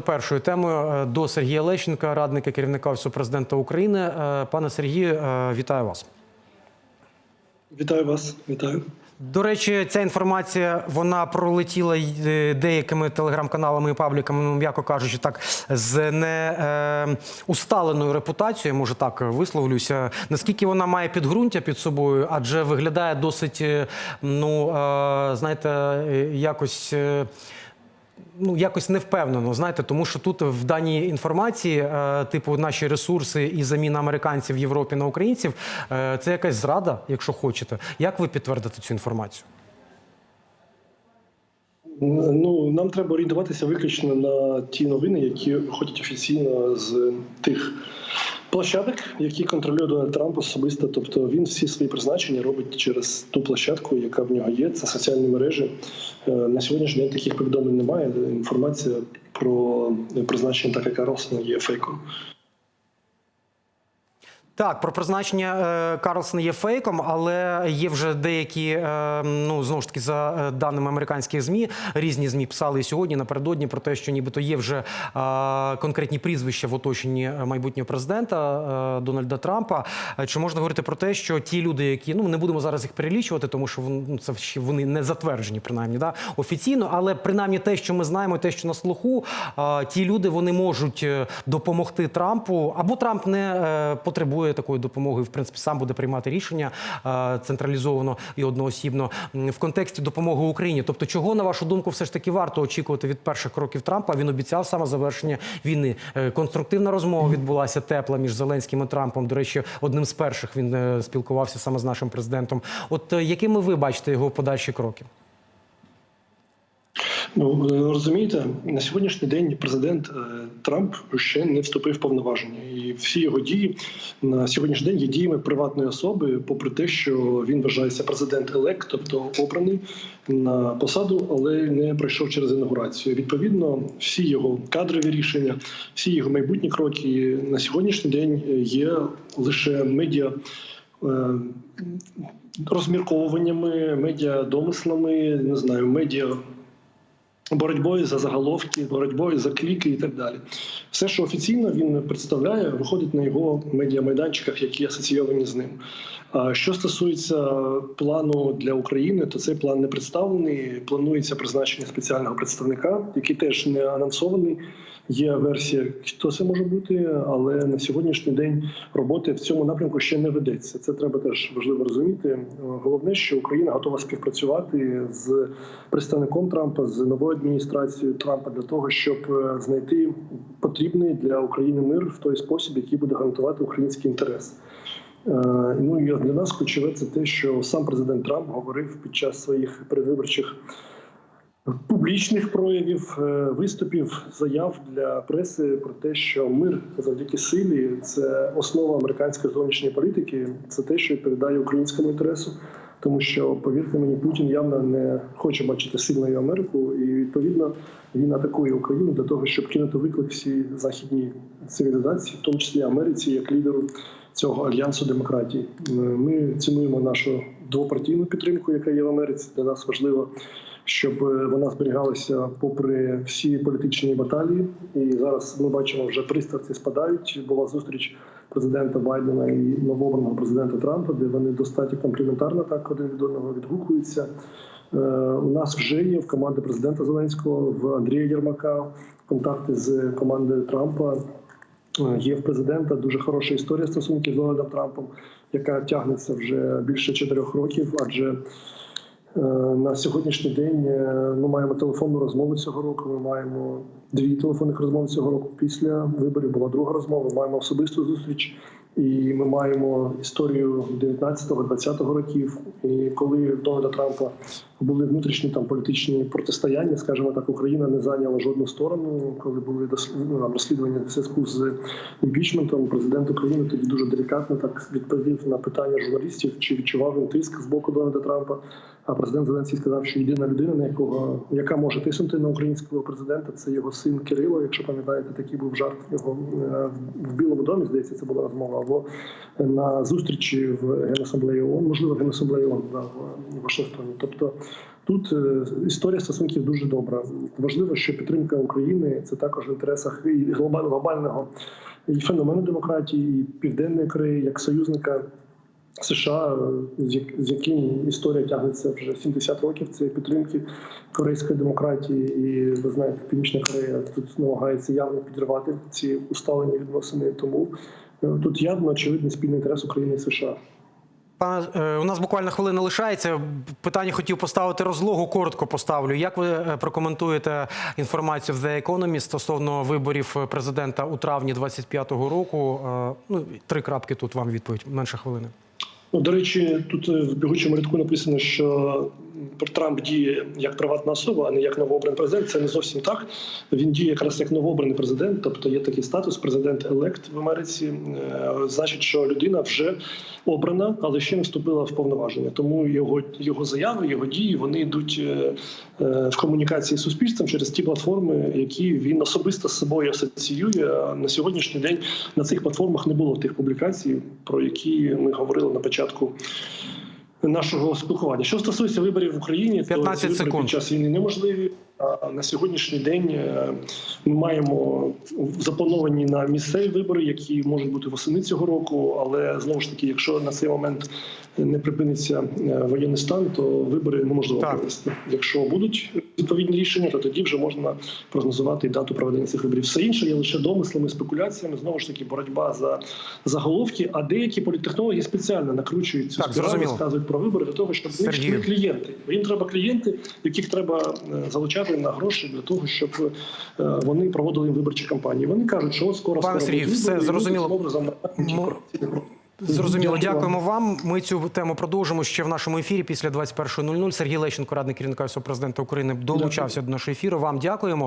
Першою темою е, до Сергія Лещенка, радника керівника Офісу президента України. Е, Пане Сергію, е, вітаю вас. Вітаю вас, вітаю. До речі, ця інформація вона пролетіла деякими телеграм-каналами і пабліками, ну, м'яко кажучи, так з не е, репутацією, може так висловлюся. Наскільки вона має підґрунтя під собою, адже виглядає досить, ну е, знаєте, якось. Ну, якось невпевнено, знаєте, тому що тут в даній інформації, е, типу, наші ресурси і заміна американців в Європі на українців, е, це якась зрада, якщо хочете. Як ви підтвердите цю інформацію? Ну нам треба орієнтуватися виключно на ті новини, які виходять офіційно з тих площадок, які контролює Дональд Трамп особисто. Тобто він всі свої призначення робить через ту площадку, яка в нього є. Це соціальні мережі. Е, На сьогоднішній день таких повідомлень немає. Інформація про призначення Така Карлсона є фейком. Так, про призначення е, Карлсона є фейком, але є вже деякі, е, ну знову ж таки, за е, даними американських змі, різні змі писали сьогодні напередодні про те, що нібито є вже конкретні прізвища в оточенні майбутнього президента Дональда Трампа. Чи можна говорити про те, що ті люди, які ну не будемо зараз їх перелічувати, тому що ну, це ще вони не затверджені, принаймні, да офіційно, але принаймні те, що ми знаємо, те, що на слуху, ті люди вони можуть допомогти Трампу, або Трамп не е, потребує такої допомоги. В принципі, сам буде приймати рішення е, централізовано і одноосібно в контексті допомоги Україні. Тобто, чого на вашу думку, все ж таки варто очікувати від перших кроків Трампа? Він обіцяв саме завершення війни. Е, Конструктивна розмова відбулася тепла між Зеленським і Трампом. До речі, одним з перших він е, спілкувався саме з нашим президентом. От якими ви бачите його подальші кроки? Ну розумієте, на сьогоднішній день президент е, Трамп ще не вступив в повноваження, і всі його дії на сьогоднішній день є діями приватної особи, попри те, що він вважається президент елект, тобто обраний на посаду, але не пройшов через інаугурацію. Відповідно, всі його кадрові рішення, всі його майбутні кроки на сьогоднішній день є лише медіа. е, Розмірковуваннями, медіа домислами, не знаю, медіа боротьбою за заголовки, боротьбою за кліки і так далі. Все, що офіційно він представляє, виходить на його медіамайданчиках, які асоційовані з ним. Що стосується плану для України, то цей план не представлений. Планується призначення спеціального представника, який теж не анонсований. Є версія, хто це може бути, але на сьогоднішній день роботи в цьому напрямку ще не ведеться. Це треба теж важливо розуміти. Головне, що Україна готова співпрацювати з представником Трампа з новою адміністрацією Трампа для того, щоб е, знайти потрібний для України мир в той спосіб, який буде гарантувати український інтерес. Е, Ну і для нас ключове це те, що сам президент Трамп говорив під час своїх передвиборчих публічних проявів, е, виступів, заяв для преси про те, що мир завдяки силі це основа американської зовнішньої політики. Це те, що відповідає українському інтересу. Тому що повірте мені, Путін явно не хоче бачити сильною Америку, і відповідно він атакує Україну для того, щоб кинути виклик всій західній цивілізації, в тому числі Америці, як лідеру цього альянсу демократії. Е, Ми цінуємо нашу двопартійну підтримку, яка є в Америці. Для нас важливо, щоб е, вона зберігалася попри всі політичні баталії. І зараз ми бачимо, вже пристрасті спадають. Була зустріч президента Байдена і новообраного президента Трампа, де вони достатньо компліментарно так один від одного відгукуються. Е, У нас вже є в команди президента Зеленського, в Андрія Єрмака контакти з командою Трампа. Е, Є в президента дуже хороша історія стосунків з Дональдом Трампом, яка тягнеться вже більше чотирьох років. Адже на сьогоднішній день е, ми маємо телефонну розмову цього року. Ми маємо дві телефонних розмови цього року. Після виборів була друга розмова. Маємо особисту зустріч, і ми маємо історію 19-20 років. І коли в Дональда Трампа були внутрішні там політичні протистояння, скажімо так, Україна не зайняла жодну сторону. Коли були ну, розслідування в зв'язку з імпічментом, президент України тоді дуже делікатно так відповів на питання журналістів, чи відчував він тиск з боку Дональда Трампа. А президент Зеленський сказав, що єдина людина, на якого яка може тиснути на українського президента, це його син Кирило. Якщо пам'ятаєте, такий був жарт його е, в Білому домі. Здається, це була розмова або на зустрічі в Генасамблеї ООН, можливо, в Генасамблеї ООН да, в Вашингтоні. Тобто тут е, історія стосунків дуже добра. Важливо, що підтримка України це також в інтересах і глобаль- глобального і феномену демократії, і південної Кореї як союзника. США, з яким історія тягнеться вже 70 років цієї підтримки корейської демократії, і ви знаєте, Північна Корея тут намагається явно підривати ці усталені відносини. Тому тут явно очевидний спільний інтерес України і США. Пане, е, у нас буквально хвилина лишається. Питання хотів поставити розлогу. Коротко поставлю. Як ви е, прокоментуєте інформацію в The Economist стосовно виборів президента у травні 25-го року? Е, Ну, три крапки тут вам відповідь. Менше хвилини. Ну, до речі, тут в бігучому рядку написано, що Трамп діє як приватна особа, а не як новообраний президент. Це не зовсім так. Він діє якраз як новообраний президент, тобто є такий статус президент елект в Америці. Е, Значить, що людина вже обрана, але ще не вступила в повноваження. Тому його його заяви, його дії вони йдуть е, е, в комунікації з суспільством через ті платформи, які він особисто з собою асоціює. На сьогоднішній день на цих платформах не було тих публікацій, про які ми говорили на початку нашого спілкування. Що стосується виборів в Україні, 15 то ці вибори секунд. під час війни неможливі. На сьогоднішній день е, ми маємо заплановані на місцеві вибори, які можуть бути восени цього року. Але знову ж таки, якщо на цей момент не припиниться е, воєнний стан, то вибори неможливо провести. Якщо будуть відповідні рішення, то тоді вже можна прогнозувати і дату проведення цих виборів. Все інше є лише домислами, спекуляціями. Знову ж таки, боротьба за заголовки. А деякі політтехнологи спеціально накручують цю спіраль, розказують про вибори для того, щоб Сергію. клієнти. Їм треба клієнти, яких треба е, залучати на гроші для того, щоб е, вони проводили виборчі кампанії. Вони кажуть, що от скоро Пане будуть все зрозуміло. Зрозуміло, дякуємо вам. Ми цю тему продовжимо ще в нашому ефірі після 21.00. Сергій Лещенко, радник керівника Офісу президента України, долучався до нашого ефіру. Вам дякуємо.